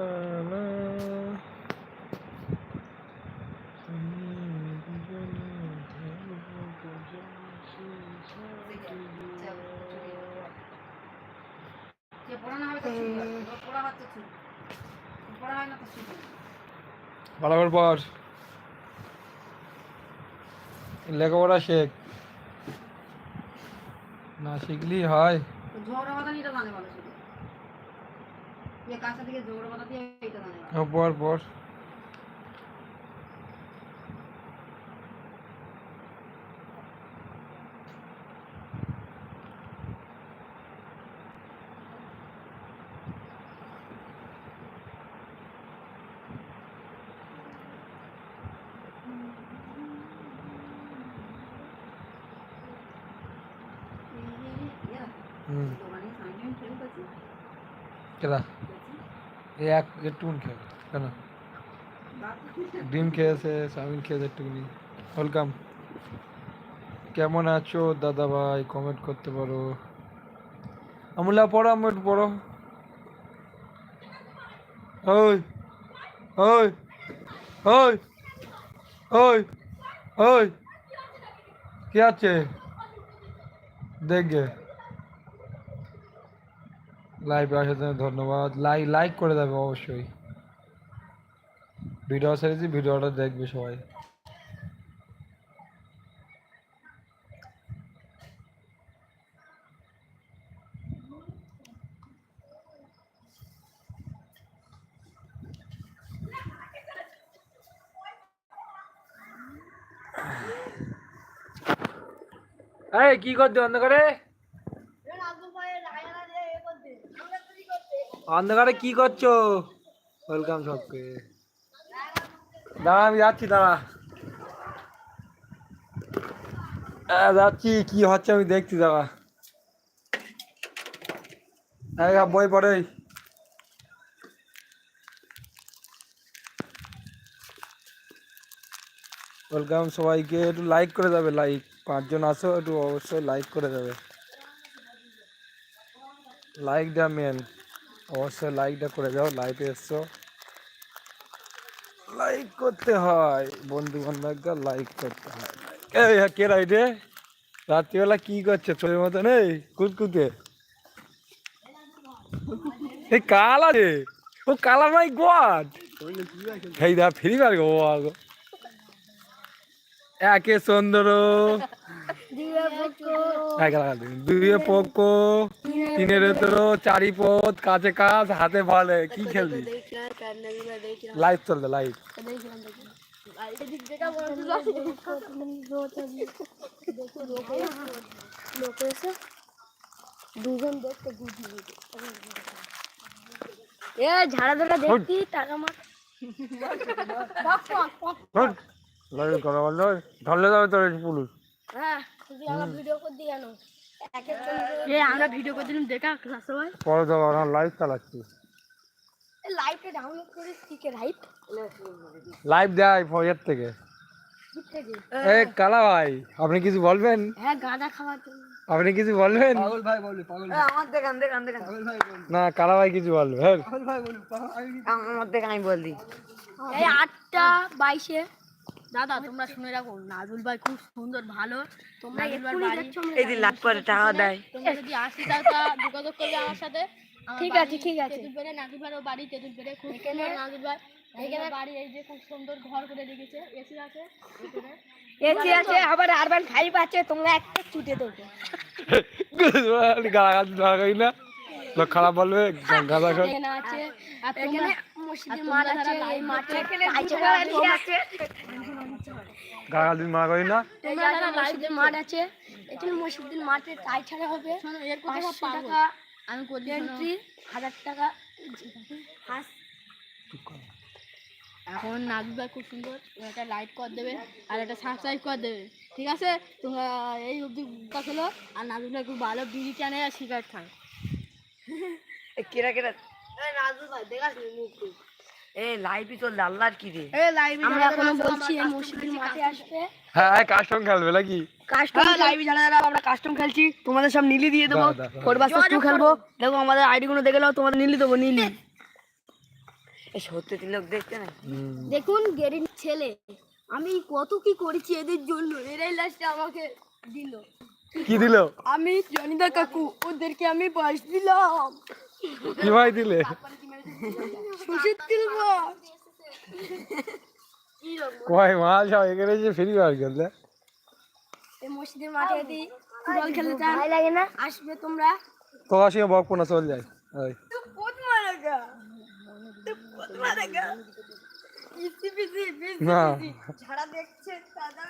যে পড়ানো হবে তো ছুটি হবে এবার পড়া হচ্ছে ছুটি পড়া না তো ছুটি ভালো করে পর লেখাপড়া শেখ না শিখলি হয় এটা জানে শুধু যে কাজটা থেকে ঝগড়া বাঁধা দিয়ে এটা জানে ভালো। হ্যাঁ, পর এক একটুকুন খেয়ে কেন ডিম খেয়েছে, চাউমিন খেয়েছে একটুকুনি ওয়েলকাম। কেমন আছো দাদা ভাই? কমেন্ট করতে পারো। আমুলা, পড়ো, আমি একটু পড়ো। ওই ওই ওই ওই ওই। কে আছে? দেখবে। লাইভে আসার জন্য ধন্যবাদ। লাইক লাইক করে দেবে অবশ্যই। ভিডিও ছেড়েছি ভিডিওটা দেখবে সবাই। এই, কি করতে অন্ধকারে? অন্ধকারে কি করছ? ওয়েলকাম সবকে। দাঁড়া, আমি যাচ্ছি, দাঁড়া। যাচ্ছি, কি হচ্ছে আমি দেখছি, দাঁড়া। বই পড়ে। ওয়েলকাম সবাইকে, একটু লাইক করে যাবে লাইক পাঁচজন আসো একটু অবশ্যই লাইক করে যাবে। লাইক দেওয়া মেন অবশ্যই লাইকটা করে যাও লাইভে এসছো। লাইক করতে হয় বন্ধু বান্ধবকে লাইক করতে হয়। হ্যাঁ, কে রাইডে? রাত্রিবেলা কি করছে? ছোটের মতন এই কাল আছে ও গো একে সুন্দর দুয়ে পক্ষ তিনের উত্তর চারি পথ কাছে কাজ হাতে ভালে কি খেলবি লাইভ চলবে লাইভ দুজন দেখতে গুটি এ ঝাড়া ধরা টাকা মার ধরলে যাবে তোর পুলিশ হ্যাঁ আমার ভিডিও করে দিয়ে আনো। এক একজন এ আমরা ভিডিও করছিলাম দেখা সবাই পরে যাব এখন লাইভ চালাচ্ছি। লাইভটা ডাউনলোড করে লাইভ লাইভ দেয় ফয়ের থেকে। এ কালা ভাই আপনি কিছু বলবেন? হ্যাঁ গাঁজা খাওয়ার জন্য। আপনি কিছু বলবেন? আমার দেখান দেখান দেখান না কালা ভাই কিছু বলবেন। আমার দেখে আমি বল দিই এই আটটা বাইশে। দাদা তোমরা শুনে রাখো নাজুল ভাই খুব সুন্দর ভালো। তোমরা এই যে লাভ করে টাকা দেয়। তোমরা যদি আশি টাকা যোগাযোগ করবে আমার সাথে ঠিক আছে, ঠিক আছে। তেঁতুল পেড়ে নাজুল ভাইয়ের বাড়ি তেঁতুল পেড়ে খুব সুন্দর নাজুল ভাই। এখানে বাড়ি এই যে খুব সুন্দর ঘর করে রেখেছে এসি আছে এসি আছে আবার আরবান ফাইভ আছে তোমরা একটা ছুটে দেবো। গালাগালি না না লোক খারাপ বলবে গাঁদা খাই আছে এখানে তোমরা মাঠ আছে এই মাঠে আছে। গালাগালি না করি না? মসজিদের মাঠ আছে। এখানে মসজিদের মাঠে টাই ছাড়া হবে। পাঁচশো টাকা আমি এন্ট্রি হাজার টাকা এখন ভাই খুব সুন্দর। একটা লাইক করে দেবে আর একটা সাবস্ক্রাইব করে দেবে। ঠিক আছে? তোমরা এই অবধি কথা হলো আর ভাই খুব ভালো বিড়ি টানে আর সিগারেট খায়। কেরা কেরা? এ লাইভই চলছে আল্লাহর কি রে এই লাইভে আমরা এখনও বলছি এই মসজিদের মাঠে আসবে হ্যাঁ কাস্টম খেলবে নাকি? কাস্টমার লাইভে যারা যারা আমরা কাস্টম খেলছি। তোমাদের সব নীলি দিয়ে দেবো দাও, দাও, দাও। ফোর বাস টু খেলব। দেখো আমাদের আইডি গুলো দেখে নাও তোমাদের নীলি দেবো নীলি। সত্যি তিলক দেখতে না? দেখুন গেরিন ছেলে। আমি কত কি করেছি এদের জন্য? এরাই লাস্টে আমাকে দিল। কি দিল? আমি জনিদা কাকু ওদেরকে আমি বাস দিলাম। কি ভাই দিলে? সুশীত তিল বাস। কয় মাস হয়? এখানে যে ফ্রি ফায়ার খেলতে এই মসজিদের মাঠে যদি ফুটবল খেলতে চান ভালো লাগে না? আসবে তোমরা। তোমার সঙ্গে বক পোনা চল যায়। ওই মারাগা মারাগা ইসি ঝাড়া দেখছে দাদা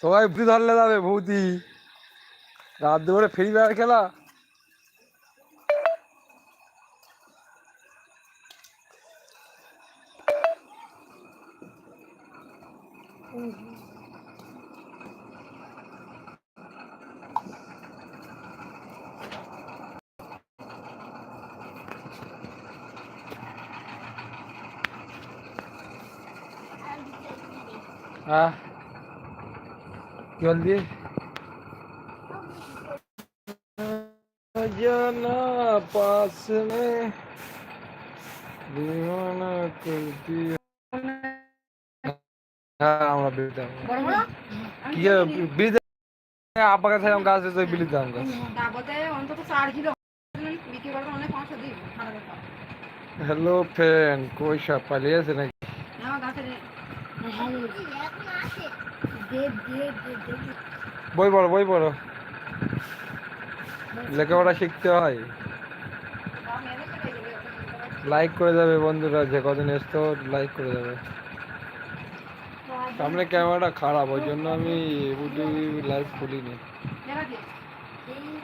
সবাই বুদ্ধি ধরলে যাবে বৌদি। রাত দুপুরে ফ্রি ফায়ার খেলা। हाँ जल्दी जाना पास में दीवाना करती है হ্যাঁ আমরা বিলি দাম বড় বড় কি বিলি আপা কাছে আমি গাছ দিতে বিলি দাম গাছ ডাবতে অন্তত চার কিলো বিক্রি করবে অনেক পাঁচশো দিই ভালো কথা হ্যালো ফ্রেন্ড কই সব পালিয়েছে নাকি আমার গাছের বই পড়ো বই পড়ো। লেখাপড়া শিখতে হয়। লাইক করে যাবে বন্ধুরা যে কদিন এসতো লাইক করে যাবে সামনে ক্যামেরাটা খারাপ ওই জন্য আমি ইউটিউব লাইভ খুলিনি।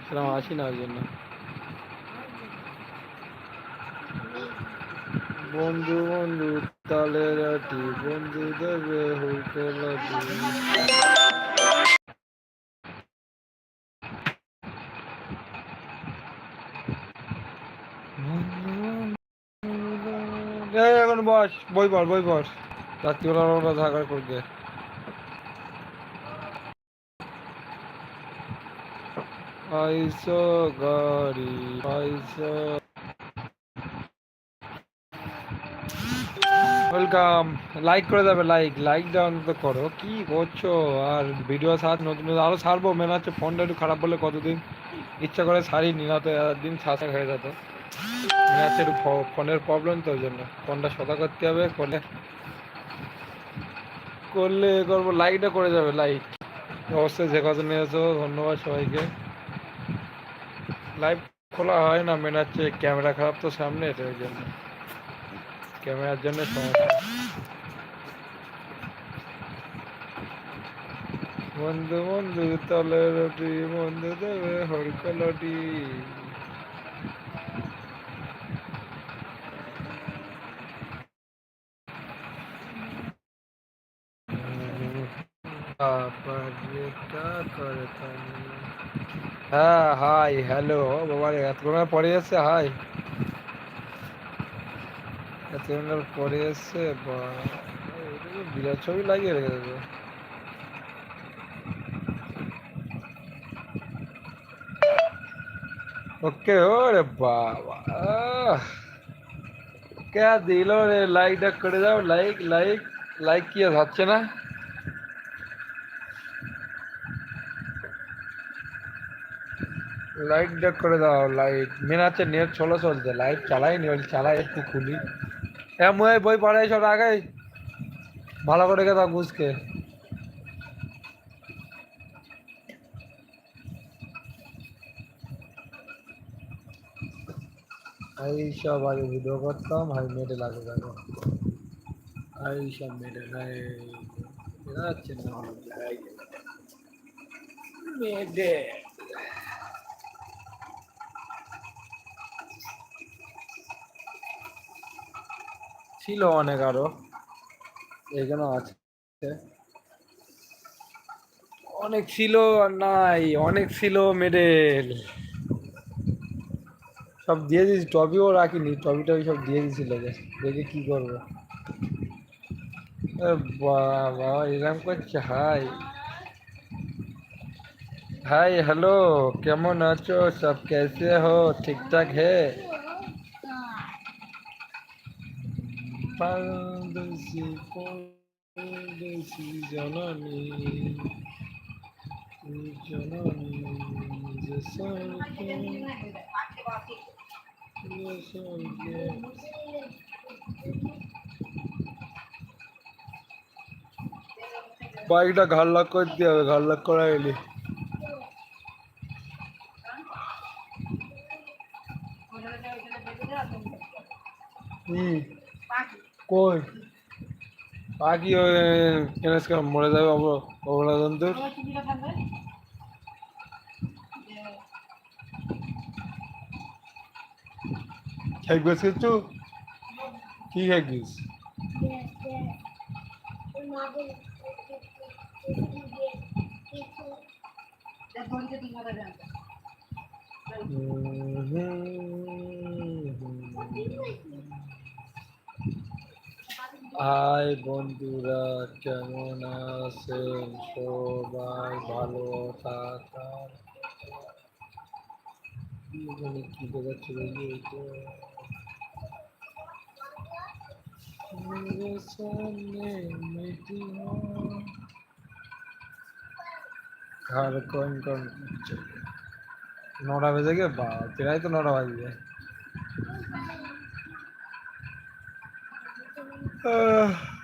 সেরকম আসি না ওই জন্য। বন্ধু বন্ধু। তালের আটি বন্ধু দেবে হুকলাটি এখন বস, বই পড় বই পড়। রাত্রিবেলা ওরা ঝাগড়া করবে। আইসো গাড়ি আইসো ওয়েলকাম লাইক করে দেবে লাইক লাইক ডাউন তো করো। কি করছ? আর ভিডিও সাথ নতুন নতুন আরও ছাড়বো মেন হচ্ছে ফোনটা একটু খারাপ বলে কতদিন ইচ্ছা করে সারিনি না তো দিন ছাড়া হয়ে যেত। হচ্ছে একটু ফোনের প্রবলেম তো, ওই জন্য। ফোনটা সদা করতে হবে, করলে করলে করব লাইকটা করে যাবে লাইক অবশ্যই যে কত নিয়েছো ধন্যবাদ সবাইকে। লাইভ খোলা হয় না মেন হচ্ছে ক্যামেরা খারাপ তো সামনে তো ওই জন্য। ক্যামেরার জন্য সমস্যা। বন্ধু বন্ধু, তলে রুটি বন্ধু দেবে হরকলটি হ্যাঁ হাই হ্যালো বাবা এতক্ষণ পরে এসছে হাই এতক্ষণ পরে এসছে বিরাট ছবি লাগিয়ে রেখেছে তো। ওকে, ওরে বাবা! क्या দিলো রে লাইকটা করে দাও লাইক লাইক লাইক কি আর হচ্ছে না লাইটটা করে দাও লাইট মেন আছে নেট চলো চলছে লাইট চালাইনি, ওই চালাই একটু খুলি হ্যাঁ মুই বই পড়াই সব আগে। ভালো করে গে দাও বুঝকে এই সব আগে ভিডিও করতাম হাই মেডেল আগে দেখো এই সব মেডেল যাচ্ছে না। ছিল অনেক আরো এখানে আছে অনেক ছিল আর নাই অনেক ছিল মেডেল সব দিয়ে দিয়েছি টবিও রাখিনি টবি টবি সব দিয়ে দিয়েছিল দেখে কি করবো এ বাবা এরকম করছে হাই हाय हेलो কেমন আছো সব कैसे हो ठीक ठाक है পারদেশি পরদেশি জননী জননী যে স্বর্গে যে স্বর্গে বাইকটা ঘাড় লক করতে হবে ঘাড় লক করা এলি ওই কেনাস মরে যাবে অবলা জন্তুর তোমার টুপিটা থাকবে? খাইবিস কিছু কি খাইবিস দেখ ঘড়িতে তিন বন্ধুরা, কেমন আছেন? সবাই ভালো থাকার। কি দেখাচ্ছে সামনে মিটিং ঘর নটা বেজে গে বা, প্রায় তো নটা বাজবে। Uh.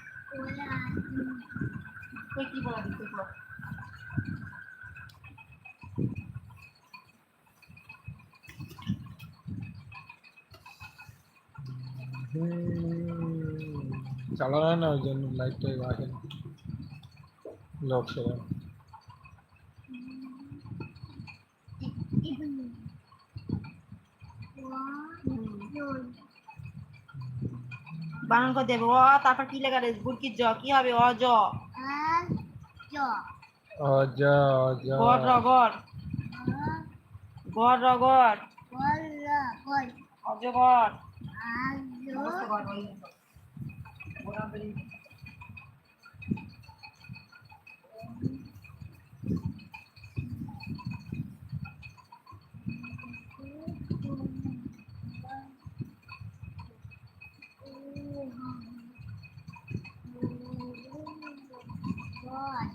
চালানো না, ওই জন্য লোক সেবা বানান করে দেবে ও, তারপর কি লেখা বুড়কির জ, কি হবে? অ, জ। অজা অজা। গর র গর গর র অজগর নমস্তে গর বলি গোলাম বলি বা একে তো নেই